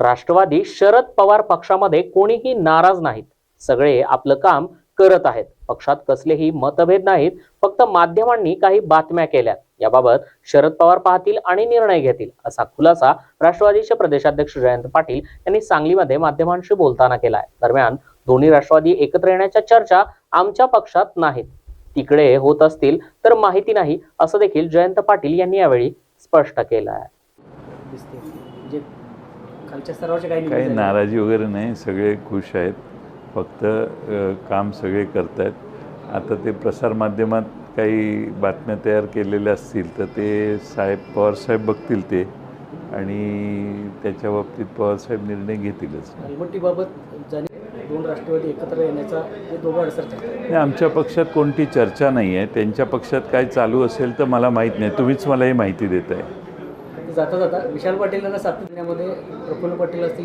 राष्ट्रवादी शरद पवार पक्षामध्ये कोणीही नाराज नाहीत. सगळे आपलं काम करत आहेत. पक्षात कसलेही मतभेद नाहीत. फक्त माध्यमांनी काही बातम्या केल्यात. याबाबत शरद पवार पाहतील आणि निर्णय घेतील असा खुलासा राष्ट्रवादीचे प्रदेशाध्यक्ष जयंत पाटील यांनी सांगलीमध्ये माध्यमांशी बोलताना केला आहे दरम्यान दोन्ही राष्ट्रवादी एकत्र येण्याच्या चर्चा आमच्या पक्षात नाहीत. तिकडे होत असतील तर माहिती नाही असं देखील जयंत पाटील यांनी यावेळी स्पष्ट केलं आहे खालच्या काही. नाराजी वगैरे नाही सगळे खुश आहेत. फक्त काम सगळे करत आहेत आता ते प्रसारमाध्यमात काही बातम्या तयार केलेल्या असतील तर ते साहेब पवारसाहेब बघतील ते. आणि त्याच्या बाबतीत पवारसाहेब निर्णय घेतीलच. ज्याने दोन राष्ट्रवादी एकत्र येण्याचा नाही आमच्या पक्षात कोणती चर्चा नाही आहे त्यांच्या पक्षात काय चालू असेल तर मला माहीत नाही. तुम्हीच मला ही माहिती देत आहे जाता जाता विशाल पाटील यांना सातत्यामध्ये प्रफुल्ल पाटील असतील